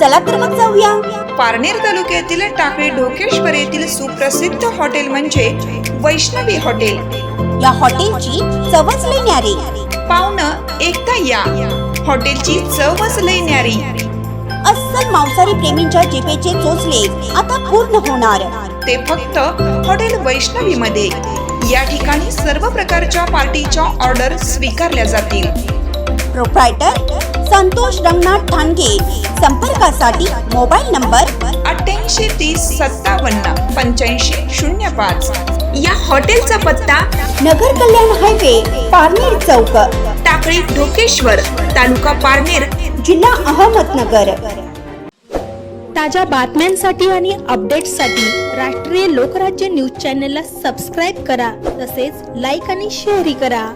चला तर मग जाऊया. पारनेर तालुक्यातील टाकळी ढोकेश्वर येथील सुप्रसिद्ध हॉटेल म्हणजे वैष्णवी हॉटेल. या हॉटेलची चवच लई न्यारी. पाहुणं एकदा या. हॉटेलची चवच लई न्यारी. अस्सल मांसाहारी प्रेमींच्या जिभेचे चोचले आता पूर्ण होणार. ते फक्त हॉटेल वैष्णवी मध्ये या ठिकाणी सर्व प्रकारच्या पार्टीच्या ऑर्डर स्वीकारल्या जातील. प्रोप्रायटर संतोष रंगनाथ ठाणगे. संपर्कासाठी मोबाईल नंबर अठ्ठ्याऐंशी तीस सत्तावन्न पंच्याऐंशी शून्य पाच. या हॉटेलचा पत्ता नगर कल्याण हायवे पारनेर चौक. टाकळी ढोकेश्वर तालुका पारनेर जिल्हा अहमदनगर. ताज्या बातम्यांसाठी आणि अपडेट्ससाठी राष्ट्रीय लोकराज्य न्यूज चॅनलला सबस्क्राईब करा तसेच लाईक आणि शेअरही करा.